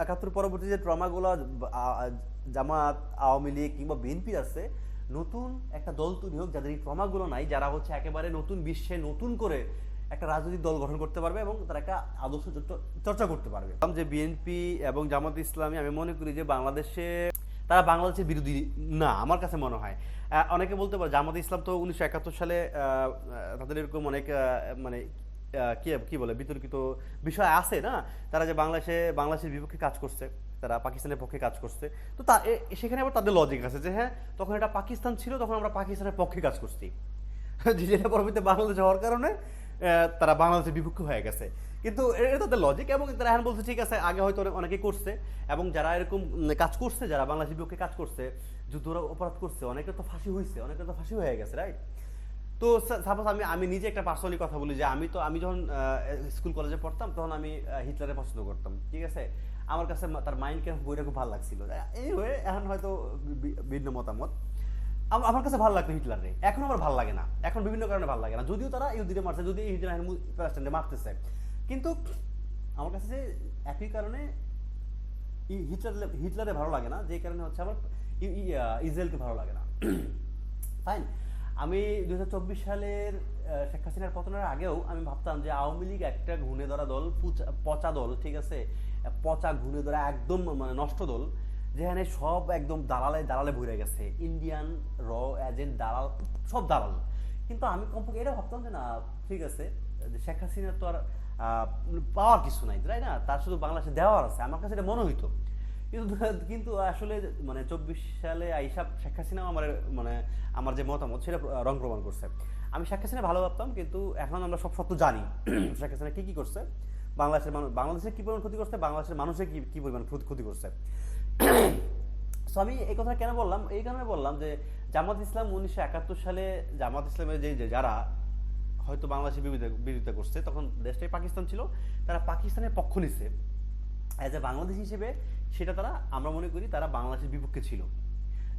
একাত্তর পরবর্তী যে ট্রমাগুলো জামাত, আওয়ামী লীগ কিংবা বিএনপি আছে, নতুন একটা দল তৈরি হোক, যাদের এই ট্রমাগুলো নাই, যারা হচ্ছে একেবারে নতুন বিশ্বে নতুন করে একটা রাজনৈতিক দল গঠন করতে পারবে এবং তারা একটা আদর্শ চর্চা- করতে পারবে। যে বিএনপি এবং জামাত ইসলামী, আমি মনে করি যে বাংলাদেশে তারা বাংলাদেশের বিরোধী না, আমার কাছে মনে হয়। অনেকে বলতে পারে, জামাত ইসলাম তো উনিশশো একাত্তর সালে তাদের এরকম অনেক মানে কি কি বলে, বিতর্কিত বিষয় আছে না? তারা যে বাংলাদেশে, বাংলাদেশের বিপক্ষে কাজ করছে, তারা পাকিস্তানের পক্ষে কাজ করছে। তো তা সেখানে আবার তাদের লজিক আছে যে হ্যাঁ তখন এটা পাকিস্তান ছিল, তখন আমরা পাকিস্তানের পক্ষে কাজ করছি। যেটা পরবর্তীতে বাংলাদেশ হওয়ার কারণে তারা বাংলাদেশের বিপক্ষে হয়ে গেছে। কিন্তু এটা তাদের লজিক এবং তারা এখন বলছে, ঠিক আছে, আগে হয়তো অনেক- করছে এবং যারা এরকম কাজ করছে, যারা বাংলাদেশের বিপক্ষে কাজ করছে যুদ্ধ অপরাধ করছে অনেকে তো ফাঁসি হয়েছে অনেকে তো ফাঁসি হয়ে গেছে রাইট তো সাপোজ আমি আমি নিজে একটা পার্সোনালি কথা বলি যে আমি তো, আমি যখন স্কুল কলেজে পড়তাম, তখন আমি হিটলারে পছন্দ করতাম, ঠিক আছে? আমার কাছে তার মাইন্ড কেন বইটা খুব ভালো লাগছিল। এই হয়ে এখন হয়তো ভিন্ন মতামত। আমার কাছে ভালো লাগতো হিটলারে এখন আমার ভালো লাগে না। এখন বিভিন্ন কারণে ভালো লাগে না। যদিও তারা ইহুদিরে মারছে যদি হিটলার মারতেছে। কিন্তু আমার কাছে যে একই কারণে হিটলার হিটলারে ভালো লাগে না, যে কারণে হচ্ছে আমার ইসরায়েলকে ভালো লাগে না। ফাইন আমি দুই হাজার চব্বিশ সালের শেখ হাসিনার পতনের আগেও আমি ভাবতাম যে আওয়ামী লীগ একটা ঘুণে ধরা দল, পুচা- পচা দল, ঠিক আছে? পচা ঘুণে ধরা একদম মানে নষ্ট দল, যেখানে সব একদম দালালে দালালে ভরে গেছে। ইন্ডিয়ান র এজেন্ট দালাল, সব দালাল। কিন্তু আমি কমপক্ষে এটা ভাবতাম যে না, ঠিক আছে, যে শেখ হাসিনার তো আর পাওয়ার কিছু নাই, তাই না? তার শুধু বাংলাদেশে দেওয়ার আছে। আমার কাছে এটা মনে হইতো কিন্তু কিন্তু আসলে মানে চব্বিশ সালে আইসা শেখ হাসিনাও আমার মানে আমার যে মতামত সেটা রং প্রমাণ করছে। আমি শেখ হাসিনা ভালো ভাবতাম, কিন্তু এখন আমরা সব সত্য জানি। শেখ হাসিনা কি কি করছে? বাংলাদেশের মানুষ বাংলাদেশের কি পরিমাণ ক্ষতি করছে? বাংলাদেশের মানুষের কি কি পরিমাণ ক্ষতি- করছে? সো আমি এই কথা কেন বললাম? এই কারণে বললাম যে জামাত ইসলাম উনিশশো একাত্তর সালে জামাত ইসলামের যে যে যারা হয়তো বাংলাদেশের বিরোধিতা বিরোধিতা করছে, তখন দেশটাই পাকিস্তান ছিল। তারা পাকিস্তানের পক্ষ নিচ্ছে অ্যাজ এ বাংলাদেশ হিসেবে সেটা তারা, আমরা মনে করি তারা বাংলাদেশের বিপক্ষে ছিল।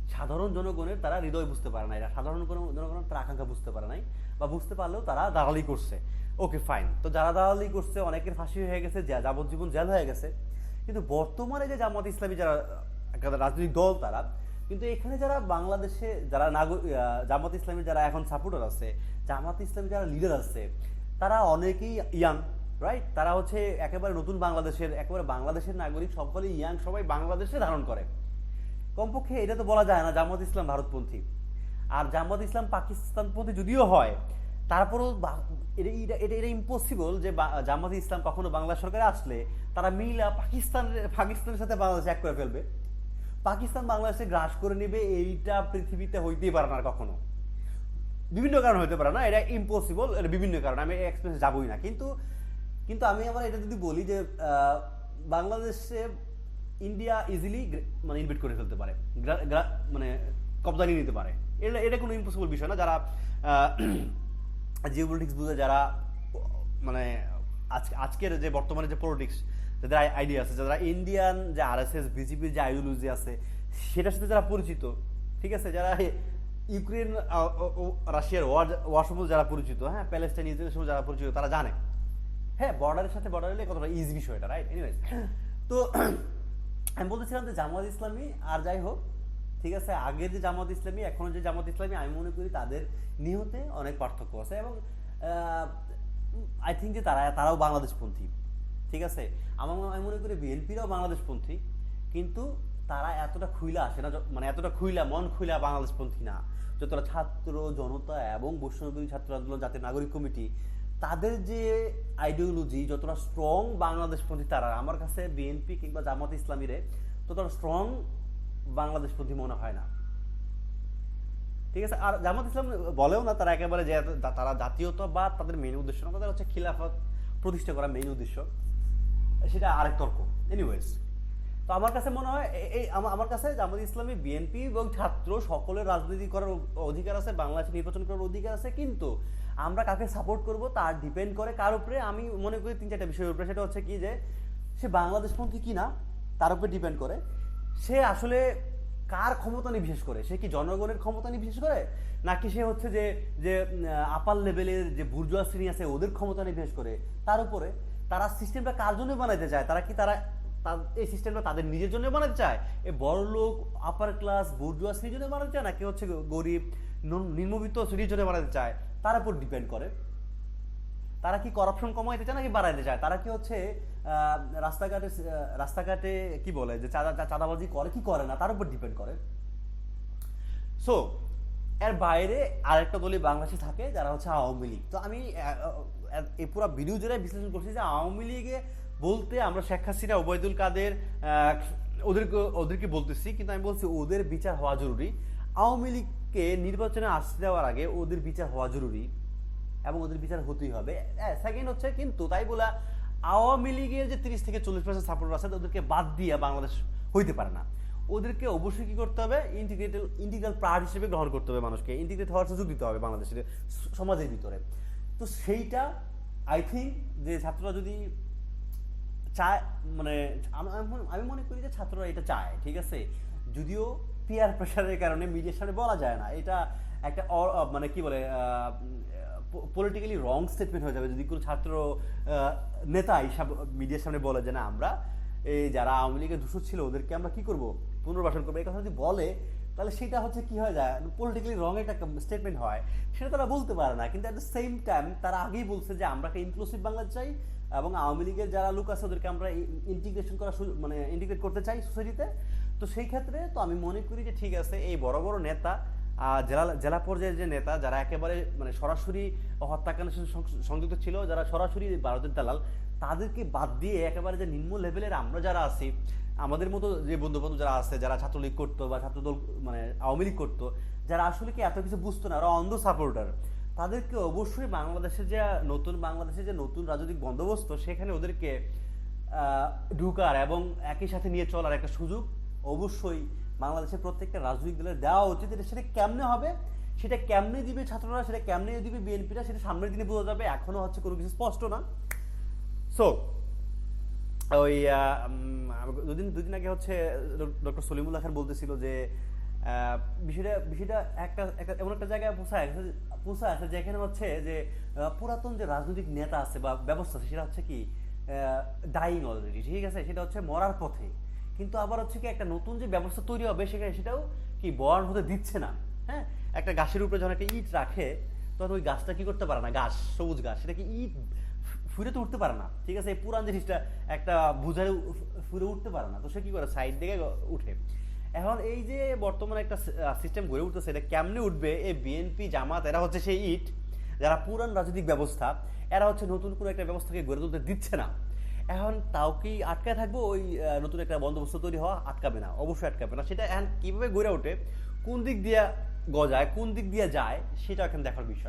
সাধারণ জনগণের তারা হৃদয় বুঝতে পারে না এরা সাধারণ কোনো- জনগণের তারা আকাঙ্ক্ষা বুঝতে পারে নাই বা বুঝতে পারলেও তারা দালালি করছে। ওকে ফাইন তো যারা দালালি করছে, অনেকের ফাঁসি হয়ে গেছে, যা- যাবজ্জীবন জেল হয়ে গেছে। কিন্তু বর্তমানে যে জামাত ইসলামী যারা রাজনৈতিক দল তারা, কিন্তু এখানে যারা বাংলাদেশে যারা নাগরিক জামাত ইসলামী যারা এখন সাপোর্টার আছে, জামাত ইসলামী যারা লিডার আছে, তারা অনেকেই ইয়াং রাইট তারা হচ্ছে একেবারে নতুন বাংলাদেশের, একেবারে বাংলাদেশের নাগরিক, সকলেই ইয়াং, সবাই বাংলাদেশে ধারণ করে। কমপক্ষে এটা তো বলা যায় না, জামাত ইসলাম ভারতপন্থী। আর জামাত ইসলাম পাকিস্তানপন্থী যদিও হয়, তারপরেও এটা, এটা- এটা ইম্পসিবল যে জামাত ইসলাম কখনো বাংলা সরকারে আসলে তারা মিলা পাকিস্তানের পাকিস্তানের সাথে বাংলাদেশ এক করে ফেলবে। পাকিস্তান বাংলাদেশে গ্রাস করে নেবে, এইটা পৃথিবীতে হইতেই পারে না কখনো। বিভিন্ন কারণ হতে পারে না, এটা ইম্পসিবল এটা বিভিন্ন কারণ, আমি এক্সপিরিয়েন্স যাবই না। কিন্তু কিন্তু আমি আবার এটা যদি বলি যে বাংলাদেশে ইন্ডিয়া ইজিলি মানে ইনভেট করে ফেলতে পারে মানে কবজা নিয়ে নিতে পারে। এটা এটা কোনো ইম্পসিবল বিষয় না। যারা জিও পলিটিক্স বুঝে, যারা মানে আজকে, আজকের যে বর্তমানে যে পলিটিক্স যাদের আইডিয়া আছে, যারা ইন্ডিয়ান যে আর এস এস বিজেপির যে আইডিওলজি আছে, সেটার সাথে যারা পরিচিত, ঠিক আছে? যারা ইউক্রেন রাশিয়ার ওয়ার ওয়ার সম্বন্ধে যারা পরিচিত হ্যাঁ? প্যালেস্টাইন ইসরায়েল সম্বন্ধে যারা পরিচিত, তারা জানে। হ্যাঁ বর্ডারের সাথে বর্ডার এলে কতটা ইজি বিষয় এটা রাইট এনিওয়েজ তো আমি বলতেছিলাম যে জামাত ইসলামী, আর যাই হোক, ঠিক আছে, আগের যে জামাত ইসলামী এখনও যে জামাত ইসলামী, আমি মনে করি তাদের নিহতে অনেক পার্থক্য আছে এবং আই থিঙ্ক যে তারা, তারাও বাংলাদেশপন্থী, ঠিক আছে? আমার আমি মনে করি বিএনপিরাও বাংলাদেশপন্থী, কিন্তু তারা এতটা খুইলা আসে না মানে এতটা খুইলা, মন খুইলা বাংলাদেশপন্থী না যতটা ছাত্র জনতা এবং বৈষ্ণবী ছাত্র আন্দোলন, জাতীয় নাগরিক কমিটি তাদের যে আইডিওলজি যতটা স্ট্রং বাংলাদেশপন্থী তারা, আমার কাছে বিএনপি কিংবা জামাত ইসলামীরে ততটা স্ট্রং বাংলাদেশপন্থী মনে হয় না। ঠিক আছে? আর জামাত ইসলাম বলেও না, তারা একেবারে যে তারা জাতীয়তা বা তাদের মেন উদ্দেশ্য না, তাদের হচ্ছে খিলাফত প্রতিষ্ঠা করা মেইন উদ্দেশ্য। সেটা আরেক তর্ক। এনিওয়েজ তো আমার কাছে মনে হয় এই আমা- আমার কাছে জামাত ইসলামী, বিএনপি এবং ছাত্র সকলের রাজনীতি করার অধিকার আছে, বাংলাদেশে নির্বাচন করার অধিকার আছে, কিন্তু আমরা কাকে সাপোর্ট করব তার ডিপেন্ড করে কার উপরে? আমি মনে করি তিন চারটা বিষয়ের উপরে। সেটা হচ্ছে কি যে, সে বাংলাদেশপন্থী কি না তার উপরে ডিপেন্ড করে। সে আসলে কার ক্ষমতা নিয়ে বিশেষ করে? সে কি জনগণের ক্ষমতা নিয়ে বিশেষ করে? নাকি সে হচ্ছে যে যে আপার লেভেলের যে বুর্জোয়া শ্রেণি আছে, ওদের ক্ষমতা নিয়ে বিশেষ করে? তার উপরে। তারা সিস্টেমটা কার জন্য বানাইতে চায়? তারা কি তারা এই সিস্টেমটা তাদের নিজের জন্য বানাতে চায়। এ বড় লোক আপার ক্লাস বুর্জুয়া শ্রেণির জন্য বানাতে চায় নাকি হচ্ছে গরিব নিম্নবিত্ত শ্রেণির জন্য বানাতে চায়। তার উপর ডিপেন্ড করে। তারা কি করাপশন কমাইতে চায় নাকি বাড়াইতে চায়? তারা কি হচ্ছে রাস্তাঘাটে রাস্তাঘাটে কি বলে যে চাঁদা চাঁদাবাজি করে কি করে না? তার উপর ডিপেন্ড করে। সো এর বাইরে আরেকটা দলই বাংলাদেশে থাকে, যারা হচ্ছে আওয়ামী লীগ। তো আমি এই পুরো ভিডিও জেলায় বিশ্লেষণ করছি যে আওয়ামী লীগে বলতে আমরা শেখ হাসিনা, ওবায়দুল কাদের ওদেরকে ওদেরকে বলতেছি, কিন্তু আমি বলছি ওদের বিচার হওয়া জরুরি। আওয়ামী লীগকে নির্বাচনে আসতে দেওয়ার আগে ওদের বিচার হওয়া জরুরি এবং ওদের বিচার হতেই হবে। সেকেন্ড হচ্ছে কিন্তু তাই বলা আওয়ামী লীগের যে তিরিশ থেকে চল্লিশ পার্সেন্ট সাপোর্ট আছে, ওদেরকে বাদ দিয়ে বাংলাদেশ হইতে পারে না। ওদেরকে অবশ্যই কী করতে হবে? ইন্টিগ্রেটেড ইন্টিগ্রাল পার্ট হিসেবে গ্রহণ করতে হবে মানুষকে। ইন্টিগ্রেট হওয়ার সুযোগ দিতে হবে বাংলাদেশের সমাজের ভিতরে। তো সেইটা আই থিঙ্ক যে ছাত্ররা যদি চায় মানে আমি মনে- করি যে ছাত্ররা এটা চায়, ঠিক আছে? যদিও পিয়ার প্রেশারের কারণে মিডিয়ার সামনে বলা যায় না। এটা একটা মানে কি বলে পলিটিক্যালি রং স্টেটমেন্ট হয়ে যাবে। যদি কোনো ছাত্র নেতা হিসাব মিডিয়ার সামনে বলে যে, না, আমরা এই যারা আওয়ামী লীগের দূষণ ছিল, ওদেরকে আমরা কি করব? পুনর্বাসন করব? এই কথা যদি বলে, তাহলে সেটা হচ্ছে কি হয়ে যায়? পলিটিক্যালি রং একটা স্টেটমেন্ট হয়। সেটা তারা বলতে পারে না। কিন্তু অ্যাট দ্য সেম টাইম তারা আগেই বলছে যে, আমরা একটা ইনক্লুসিভ বাংলাদেশ চাই। এবং আওয়ামী লীগের যারা লোক আছে, ওদেরকে আমরা ইন্টিগ্রেশন করা মানে ইন্টিগ্রেট করতে চাই সোসাইটিতে তো সেই ক্ষেত্রে তো আমি মনে করি যে ঠিক আছে, এই বড় বড় নেতা জেলা জেলা পর্যায়ের যে নেতা, যারা একেবারে মানে সরাসরি হত্যাকাণ্ডের সাথে সংযুক্ত ছিল, যারা সরাসরি ভারতের দালাল, তাদেরকে বাদ দিয়ে একেবারে যে নিম্ন লেভেলের আমরা যারা আছি, আমাদের মতো যে বন্ধু বান্ধব যারা আছে, যারা ছাত্রলীগ করতো বা ছাত্রদল মানে আওয়ামী লীগ করতো, যারা আসলে কি এত কিছু বুঝতো না, ওরা অন্ধ সাপোর্টার তাদেরকে অবশ্যই বাংলাদেশের যে নতুন, বাংলাদেশে যে নতুন রাজনৈতিক বন্দোবস্ত, সেখানে ওদেরকে ঢুকার এবং একই সাথে নিয়ে চলার একটা সুযোগ অবশ্যই বাংলাদেশের প্রত্যেকটা রাজনৈতিক দলের দেওয়া উচিত। এটা সেটা কেমনে হবে? সেটা কেমনে দিবে ছাত্ররা? সেটা কেমনে দিবে বিএনপিরা? সেটা সামনের দিনে বোঝা যাবে। এখনও হচ্ছে কোনো কিছু স্পষ্ট না। সো ওই দুদিন দুদিন আগে হচ্ছে ডক্টর সলিমুল্লাহ খান বলতেছিল যে বিষয়টা বিষয়টা একটা একটা, এমন একটা জায়গায় পৌঁছায় পৌঁছায় আছে যেখানে হচ্ছে যে পুরাতন যে রাজনৈতিক নেতা আছে বা ব্যবস্থা আছে, সেটা হচ্ছে কি ডাইং অলরেডি ঠিক আছে? সেটা হচ্ছে মরার পথে। কিন্তু আবার হচ্ছে কি, একটা নতুন যে ব্যবস্থা তৈরি হবে, সেখানে সেটাও কি বর্ণ হতে দিচ্ছে না হ্যাঁ? একটা গাছের উপরে যখন একটা ইট রাখে, তখন ওই গাছটা কি করতে পারে না? গাছ, সবুজ গাছ, সেটা কি ইট ফুরে তো উঠতে পারে না, ঠিক আছে? এই পুরান জিনিসটা একটা বুঝারে ফুরে উঠতে পারে না। তো সে কি করে? সাইড দিকে উঠে। এখন এই যে বর্তমানে একটা সিস্টেম গড়ে উঠতেছে, এটা কেমনে উঠবে? এই বিএনপি জামাত, এরা হচ্ছে সেই ইট, যারা পুরান রাজনৈতিক ব্যবস্থা, এরা হচ্ছে নতুন কোনো একটা ব্যবস্থাকে গড়ে তুলতে দিচ্ছে না। এখন তাও কি আটকায় থাকব? ওই নতুন একটা বন্দোবস্ত তৈরি হওয়া আটকাবে না, অবশ্যই আটকাবে না। সেটা এখন কীভাবে গড়ে ওঠে? কোন দিক দিয়ে গজায়, কোন দিক দিয়ে যায়, সেটা এখন দেখার বিষয়।